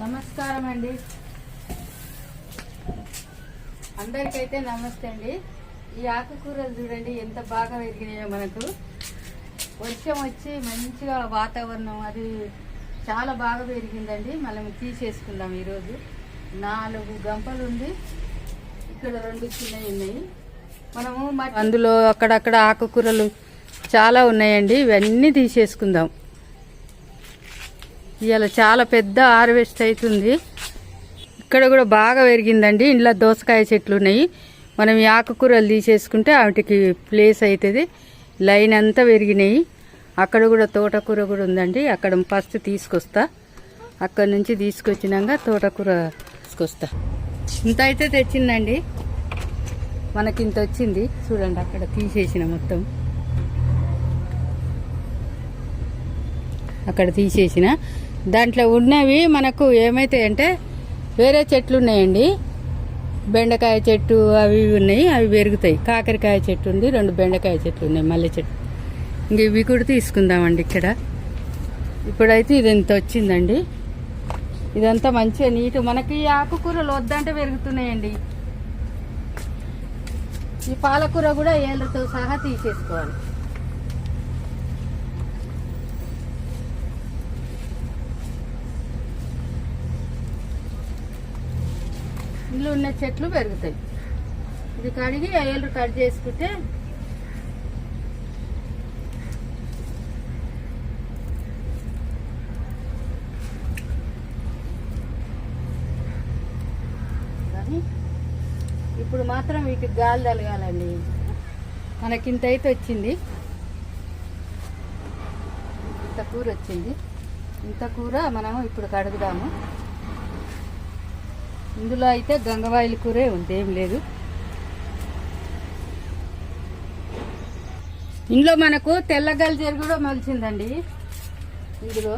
నమస్కారం అండి అందరికైతే నమస్తే అండి. ఈ ఆకుకూరలు చూడండి ఎంత బాగా పెరిగినాయో మనకు. వర్షం వచ్చి మంచిగా వాతావరణం అది చాలా బాగా పెరిగిందండి. మనం తీసేసుకుందాం ఈరోజు. నాలుగు గంపలు ఉంది. ఇక్కడ రెండు చిన్నవి ఉన్నాయి. మనము అందులో అక్కడక్కడ ఆకుకూరలు చాలా ఉన్నాయండి. ఇవన్నీ తీసేసుకుందాం. ఇవాళ చాలా పెద్ద హార్వెస్ట్ అవుతుంది ఇక్కడ కూడా బాగా పెరిగిందండి. ఇంట్లో దోసకాయ చెట్లు ఉన్నాయి. మనం ఈ ఆకుకూరలు తీసేసుకుంటే వాటికి ప్లేస్ అవుతుంది లైన్ అంతా పెరిగినాయి. అక్కడ కూడా తోటకూర కూడా ఉందండి. అక్కడ ఫస్ట్ తీసుకొస్తా. అక్కడ నుంచి తీసుకొచ్చినాక తోటకూర తీసుకొస్తా. ఇంత అయితే తెచ్చిందండి. మనకి ఇంత వచ్చింది. చూడండి అక్కడ తీసేసిన మొత్తం. అక్కడ తీసేసిన. దాంట్లో ఉన్నవి మనకు ఏమైతాయంటే వేరే చెట్లు ఉన్నాయండి. బెండకాయ చెట్టు అవి ఇవి ఉన్నాయి అవి పెరుగుతాయి. కాకరకాయ చెట్టు ఉంది రెండు బెండకాయ చెట్లు ఉన్నాయి మల్లె చెట్టు. ఇంక ఇవి కూడా తీసుకుందామండి ఇక్కడ. ఇప్పుడైతే ఇది ఇంత వచ్చిందండి. ఇదంతా మంచిగా నీట్ మనకి ఈ ఆకుకూరలు వద్దంటే పెరుగుతున్నాయండి. ఈ పాలకూర కూడా ఏళ్ళతో సహా తీసేసుకోవాలి. ఇందులో ఉన్న చెట్లు పెరుగుతాయి. ఇది కడిగి ఏళ్ళు కట్ చేసుకుంటే కానీ ఇప్పుడు మాత్రం వీటికి గాలి తలగాలండి. మనకింత అయితే వచ్చింది. ఇంత కూర వచ్చింది. ఇంత కూర మనము ఇప్పుడు కడుగుదాము. ఇందులో అయితే గంగవాయిల కూరే ఉంది ఏం లేదు. ఇందులో మనకు తెల్లగల్జీర కూడా మలిచిందండి. ఇందులో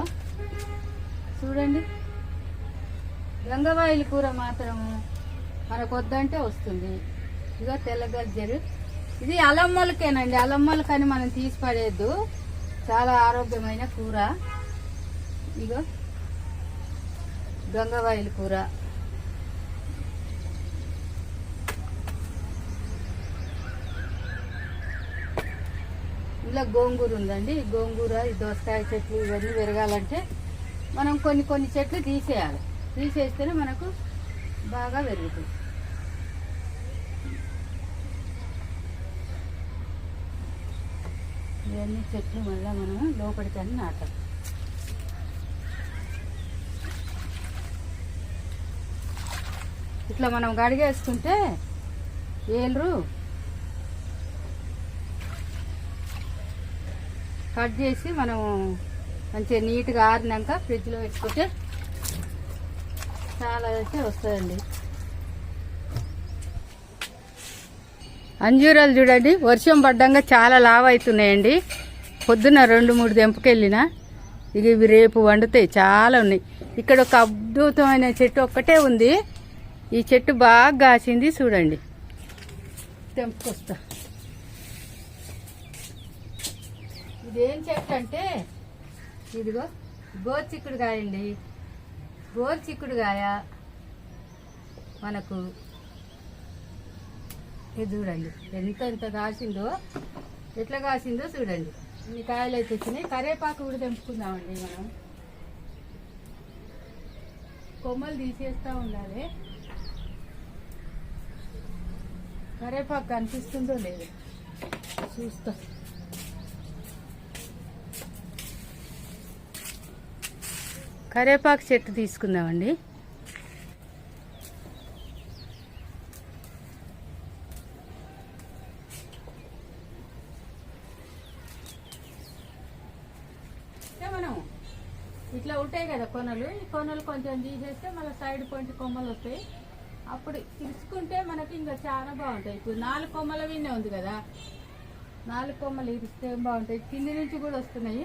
చూడండి. గంగవాయిల కూర మాత్రం మనకు వద్దంటే వస్తుంది. ఇదిగో తెల్లగల్జీరు ఇది అలం మొలకేనండి. అలం మొలకని మనం తీసి పడేద్దు చాలా ఆరోగ్యమైన కూర. ఇగో గంగవాయిల కూర. ఇలా గోంగూర ఉందండి. గోంగూర ఈ దోసకాయ చెట్లు ఇవన్నీ పెరగాలంటే మనం కొన్ని కొన్ని చెట్లు తీసేయాలి. తీసేస్తేనే మనకు బాగా పెరుగుతుంది. ఇవన్నీ చెట్లు మళ్ళీ మనం లోపలికి అని నాటాలి. ఇట్లా మనం గడిగేసుకుంటే ఏళ్ళు కట్ చేసి మనం మంచిగా నీట్గా ఆరినాక ఫ్రిడ్జ్లో పెట్టుకుంటే చాలా అయితే వస్తుందండి. అంజూరాలు చూడండి వర్షం పడ్డంగా చాలా లావు అవుతున్నాయండి పొద్దున్న రెండు మూడు దెంపకెళ్ళిన ఇక ఇవి రేపు వండుతాయి చాలా ఉన్నాయి. ఇక్కడ ఒక అద్భుతమైన చెట్టు ఒక్కటే ఉంది. ఈ చెట్టు బాగా కాసింది చూడండి. తెంపుకొస్తా. ఇదేం చెట్టు అంటే ఇదిగో గోరు చిక్కుడుకాయ అండి గోరు చిక్కుడుకాయ మనకు ఇది చూడండి ఎంత ఎంత కాసిందో ఎట్లా కాసిందో చూడండి. ఇన్ని కాయలు అయితే వచ్చినాయి. కరేపాకు కూడా తెంపుకుందామండి మనం. కొమ్మలు తీసేస్తా ఉండాలి. కరేపాకు కనిపిస్తుందో లేదు చూస్తా. కరేపాకు చెట్టు తీసుకుందామండి. అంటే మనం ఇట్లా ఉంటాయి కదా కొనలు. ఈ కొనలు కొంచెం తీసేస్తే మళ్ళీ సైడ్ పాయింట్ కొమ్మలు వస్తాయి. అప్పుడు ఇరుచుకుంటే మనకి ఇంకా చాలా బాగుంటాయి. ఇప్పుడు నాలుగు కొమ్మల విన్నే ఉంది కదా. నాలుగు కొమ్మలు ఇరిస్తే బాగుంటాయి? కింది నుంచి కూడా వస్తున్నాయి.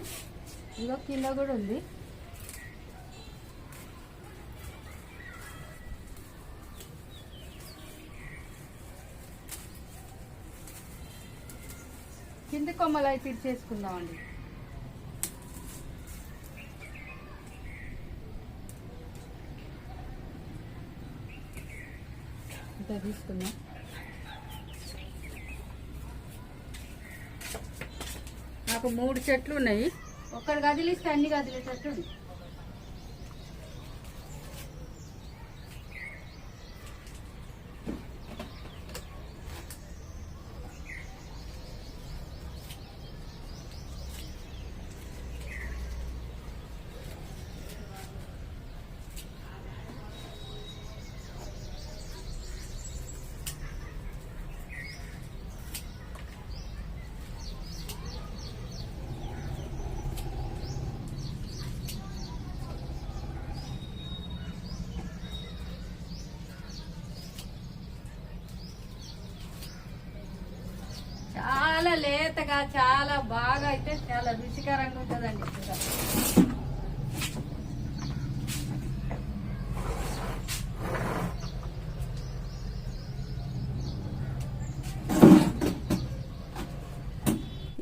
ఇదిగో కింద కూడా ఉంది. కింది కొమ్మలు అయితే ఇచ్చేసుకుందామండి ఇంత తీసుకుందాం. నాకు మూడు చెట్లు ఉన్నాయి. ఒక్కడ కదిలిస్తే అన్ని కదిలేటట్టు చాలా లేతగా చాలా బాగా అయితే చాలా రుచికరంగా ఉంటుందండి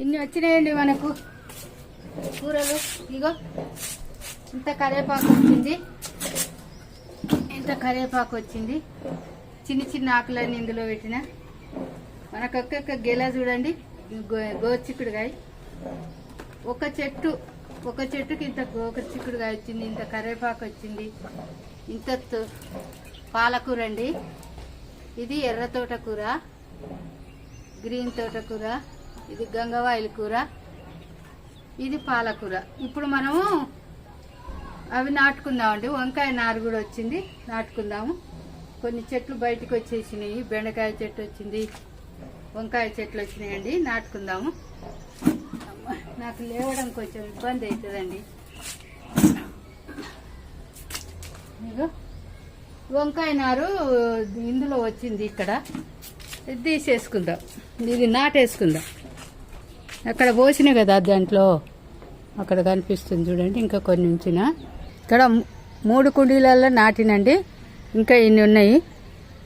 ఇన్ని వచ్చినాయండి మనకు కూరలు. ఇగో ఇంత కరేపాకు వచ్చింది. ఇంత కరేపాకు వచ్చింది. చిన్న చిన్న ఆకులన్నీ ఇందులో పెట్టిన. మనకు ఒక్కొక్క గెల చూడండి. గోచిక్కుడుగాయ ఒక చెట్టు ఒక చెట్టుకి ఇంత గోకచిక్కుడుగా వచ్చింది ఇంత కరివేపాకు వచ్చింది. ఇంత పాలకూర అండి ఇది ఎర్ర తోటకూర గ్రీన్ తోటకూర ఇది గంగవాయిల కూర ఇది పాలకూర. ఇప్పుడు మనము అవి నాటుకుందామండి. వంకాయ నారు కూడా వచ్చింది నాటుకుందాము. కొన్ని చెట్లు బయటకు వచ్చేసినాయి బెండకాయ చెట్టు వచ్చింది. వంకాయ చెట్లు వచ్చినాయండి నాటుకుందాము. అమ్మ, నాకు లేవడం కొంచెం ఇబ్బంది అవుతుందండి. వంకాయ నారు ఇందులో వచ్చింది ఇక్కడ. ఇది తీసేసుకుందాం. ఇది నాటేసుకుందాం. అక్కడ పోసిన కదా దాంట్లో. అక్కడ కనిపిస్తుంది చూడండి ఇంకా కొన్ని ఉంచిన. ఇక్కడ మూడు కుండీలలో నాటినండి. ఇంకా ఇన్ని ఉన్నాయి.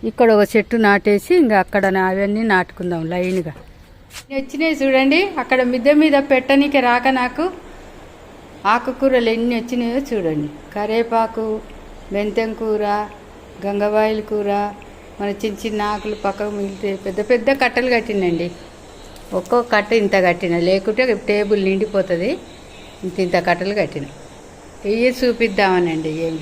ఇక్కడ ఒక చెట్టు నాటేసి ఇంకా అక్కడ అవన్నీ నాటుకుందాం లైన్గా. వచ్చినాయి చూడండి. అక్కడ మిద్దె మీద పెట్టనీకి రాక నాకు ఆకుకూరలు ఎన్ని వచ్చినాయో చూడండి. కరేపాకు మెంతెం కూర గంగవాయిల కూర మన చిన్న చిన్న ఆకులు పక్కకు మిగిలితే పెద్ద పెద్ద కట్టలు కట్టినండి. ఒక్కో కట్ట ఇంత కట్టిన లేకుంటే టేబుల్ నిండిపోతుంది. ఇంత ఇంత కట్టలు కట్టిన. ఇవి చూపిద్దామనండి ఏం